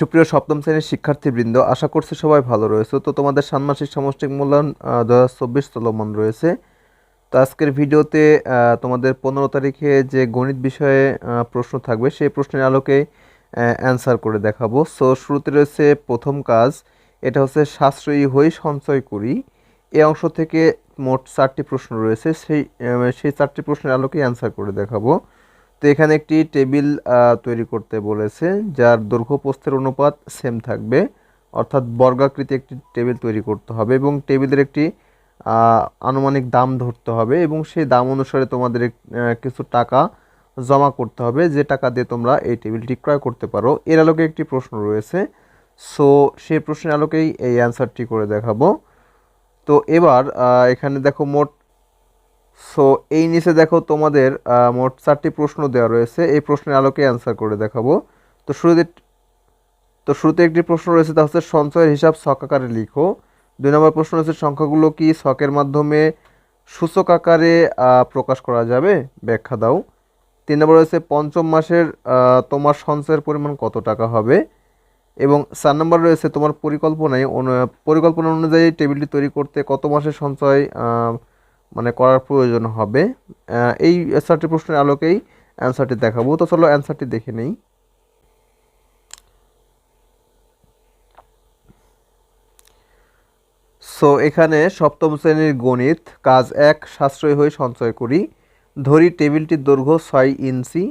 সুপ্রিয় সপ্তম শ্রেণির শিক্ষার্থীবৃন্দ, আশা করছি সবাই ভালো রয়েছে। তো তোমাদের ষান্মাসিক সামষ্টিক মূল্যায়ন দু হাজার চব্বিশ চলমান রয়েছে। তো আজকের ভিডিওতে তোমাদের পনেরো তারিখে যে গণিত বিষয়ে প্রশ্ন থাকবে, সেই প্রশ্নের আলোকে অ্যান্সার করে দেখাবো। সো শুরুতে রয়েছে প্রথম কাজ, এটা হচ্ছে সাশ্রয়ী হই, সঞ্চয় করি। এ অংশ থেকে মোট চারটি প্রশ্ন রয়েছে, সেই সেই চারটি প্রশ্নের আলোকে অ্যান্সার করে দেখাবো। তো এখানে একটি টেবিল তৈরি করতে বলেছে, যার দৈর্ঘ্য প্রস্থের অনুপাত সেম থাকবে। অর্থাৎ বর্গাকৃতি একটি টেবিল তৈরি করতে হবে এবং টেবিলের একটি আনুমানিক দাম ধরতে হবে এবং সেই দাম অনুসারে তোমাদের কিছু টাকা জমা করতে হবে। যে টাকা দিয়ে তোমরা এই টেবিলটি ক্রয় করতে পারো। এর আলোকে একটি প্রশ্ন রয়েছে। সো, সেই প্রশ্নের আলোকেই এই অ্যান্সারটি করে দেখাবো। তো এবার এখানে দেখো মোট সো এই নিচে দেখো তোমাদের মোট চারটি প্রশ্ন দেওয়া রয়েছে। এই প্রশ্নের আলোকে অ্যান্সার করে দেখাবো। তো শুরুতে তো শুরুতে একটি প্রশ্ন রয়েছে, তা হচ্ছে সঞ্চয়ের হিসাব ছক আকারে লিখো। দুই নম্বর প্রশ্ন রয়েছে সংখ্যাগুলো কি ছকের মাধ্যমে সূচক আকারে প্রকাশ করা যাবে? ব্যাখ্যা দাও। তিন নম্বর রয়েছে পঞ্চম মাসের তোমার সঞ্চয়ের পরিমাণ কত টাকা হবে? এবং চার নম্বর রয়েছে, তোমার পরিকল্পনায় পরিকল্পনা অনুযায়ী টেবিলটি তৈরি করতে কত মাসের সঞ্চয় মানে করার প্রয়োজন হবে। এই চারটি প্রশ্নের আলোকেই অ্যান্সারটি দেখাবো। তো চলো অ্যান্সারটি দেখে নেই। সো এখানে সপ্তম শ্রেণির গণিত, কাজ এক, সাশ্রয় হয়ে সঞ্চয় করি। ধরি টেবিলটির দৈর্ঘ্য ছয় ইঞ্চি,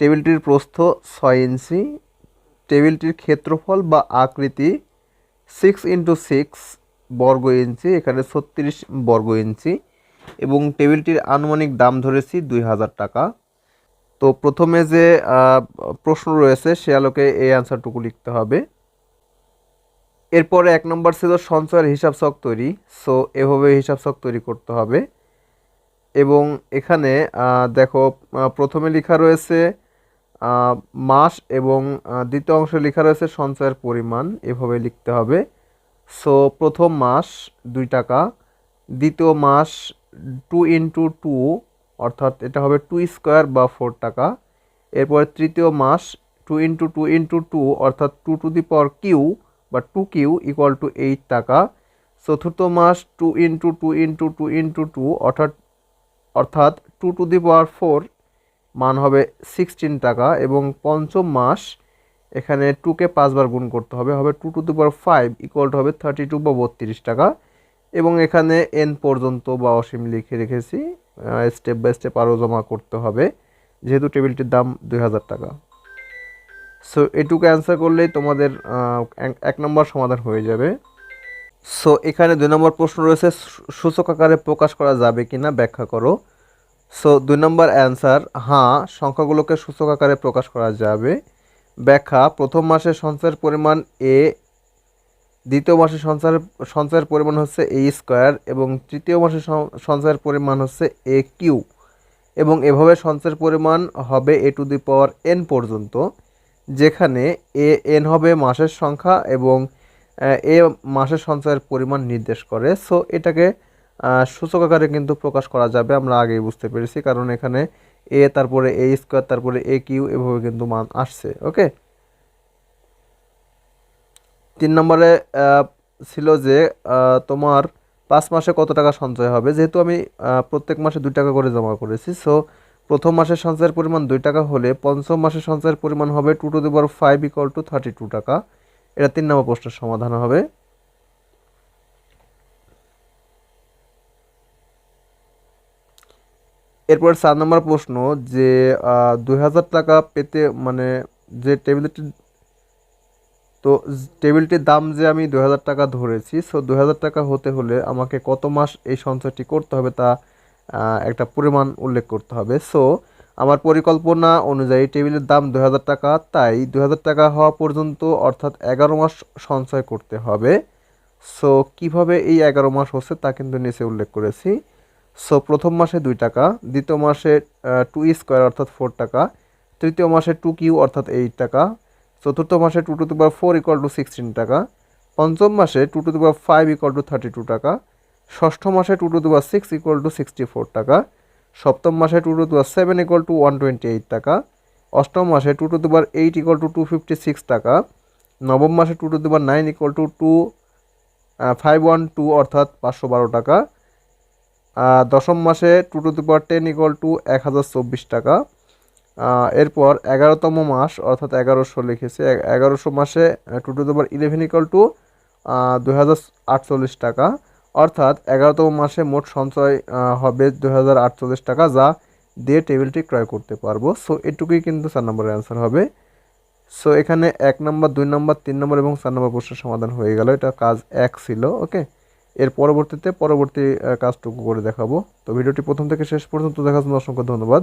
টেবিলটির প্রস্থ ছয় ইঞ্চি, টেবিলটির ক্ষেত্রফল বা আকৃতি সিক্স ইন্টু সিক্স বর্গ ইঞ্চি, এখানে ছত্রিশ বর্গ ইঞ্চি। এবং টেবিলটির আনুমানিক দাম ধরেছি দুই হাজার টাকা। তো প্রথমে যে প্রশ্ন রয়েছে, সে আলোকে এই অ্যান্সারটুকু লিখতে হবে। এরপরে এক নম্বর ছিল সঞ্চয়ের হিসাব ছক তৈরি। সো এভাবে হিসাব ছক তৈরি করতে হবে। এবং এখানে দেখো প্রথমে লেখা রয়েছে মাস এবং দ্বিতীয় অংশে লেখা রয়েছে সঞ্চয়ের পরিমাণ। এভাবে লিখতে হবে। সো প্রথম মাস দুই টাকা, দ্বিতীয় মাস টু ইন্টু টু অর্থাৎ এটা হবে টু স্কোয়ার বা ফোর টাকা। এরপরে তৃতীয় মাস two into two into two অর্থাৎ two to the power Q বা two Q equal to eight টাকা। চতুর্থ মাস two into two into two into two অর্থাৎ অর্থাৎ two to the power four মান হবে সিক্সটিন টাকা। এবং পঞ্চম মাস, এখানে টুকে পাঁচবার গুণ করতে হবে হবে two to the power five equal to হবে থার্টি টু বা বত্রিশ টাকা। এবং এখানে এন পর্যন্ত বা অসীম লিখে রেখেছি স্টেপ বাই স্টেপ আরও জমা করতে হবে, যেহেতু টেবিলটির দাম দুই হাজার টাকা। সো এটুকু অ্যান্সার করলেই তোমাদের এক- নম্বর সমাধান হয়ে যাবে। সো এখানে দুই নম্বর প্রশ্ন রয়েছে সূচক আকারে প্রকাশ করা যাবে কি না ব্যাখ্যা করো। সো দুই নম্বর অ্যান্সার হ্যাঁ সংখ্যাগুলোকে সূচক আকারে প্রকাশ করা যাবে। ব্যাখ্যা, প্রথম মাসে সঞ্চয়ের পরিমাণ এ দ্বিতীয় মাসে সঞ্চয়ের সঞ্চয়ের পরিমাণ হচ্ছে এ স্কোয়ার এবং তৃতীয় মাসে সঞ্চয়ের পরিমাণ হচ্ছে এ কিউ এবং এভাবে সঞ্চয়ের পরিমাণ হবে এ টু দি পাওয়ার এন পর্যন্ত, যেখানে এ এন হবে মাসের সংখ্যা এবং এ মাসের সঞ্চয়ের পরিমাণ নির্দেশ করে। সো এটাকে সূচক আকারে কিন্তু প্রকাশ করা যাবে, আমরা আগেই বুঝতে পেরেছি, কারণ এখানে এ, তারপরে এ স্কোয়ার, তারপরে এ কিউ এভাবে কিন্তু মান আসছে ওকে তিন নম্বরে ছিল যে তোমার পাঁচ মাসে কত টাকা সঞ্চয় হবে? যেহেতু আমি প্রত্যেক মাসে দুই টাকা করে জমা করেছি সো প্রথম মাসের সঞ্চয়ের পরিমাণ দুই টাকা হলে পঞ্চম মাসের সঞ্চয়ের পরিমাণ হবে two to the power five equal to thirty two টাকা। এটা তিন নম্বর প্রশ্নের সমাধান হবে। এরপর চার নম্বর প্রশ্ন যে দুই হাজার টাকা পেতে মানে যে টেবিলটি তো টেবিলটির দাম যে আমি দুই হাজার টাকা ধরেছি সো দু হাজার টাকা হতে হলে আমাকে কত মাস এই সঞ্চয়টি করতে হবে তা একটা পরিমাণ উল্লেখ করতে হবে। সো আমার পরিকল্পনা অনুযায়ী টেবিলের দাম দু হাজার টাকা, তাই দু হাজার টাকা হওয়া পর্যন্ত অর্থাৎ এগারো মাস সঞ্চয় করতে হবে। সো কীভাবে এই এগারো মাস হচ্ছে তা কিন্তু নিচে উল্লেখ করেছি। সো প্রথম মাসে দুই টাকা, দ্বিতীয় মাসে টু স্কোয়ার অর্থাৎ ফোর টাকা, তৃতীয় মাসে টু কিউ অর্থাৎ এইট টাকা চতুর্থ মাসে two to the power four equal to sixteen টাকা, পঞ্চম মাসে two to the power five equal to thirty two টাকা, ষষ্ঠ মাসে two to the power six equal to sixty four টাকা, সপ্তম মাসে two to the power seven equal to one twenty eight টাকা, অষ্টম মাসে two to the power eight equal to two fifty six টাকা, নবম মাসে two to the power nine equal to two five one two অর্থাৎ পাঁচশো বারো টাকা দশম মাসে two to the power ten equal to এক হাজার চব্বিশ টাকা এরপর এগারোতম মাস, অর্থাৎ এগারোশো লিখেছে। এগারোশো মাসে two to the eleven equal to টাকা। অর্থাৎ এগারোতম মাসে মোট সঞ্চয় হবে দুই হাজার আটচল্লিশ টাকা, যা দিয়ে টেবিলটি ক্রয় করতে পারব। সো এটুকুই কিন্তু চার নম্বরের অ্যান্সার হবে। সো এখানে এক নম্বর, দুই নম্বর, তিন নম্বর এবং চার নম্বর প্রশ্নের সমাধান হয়ে গেল। এটা কাজ এক ছিল, ওকে? এর পরবর্তীতে পরবর্তী কাজটুকু করে দেখাবো। তো, ভিডিওটি প্রথম থেকে শেষ পর্যন্ত দেখার জন্য অসংখ্য ধন্যবাদ।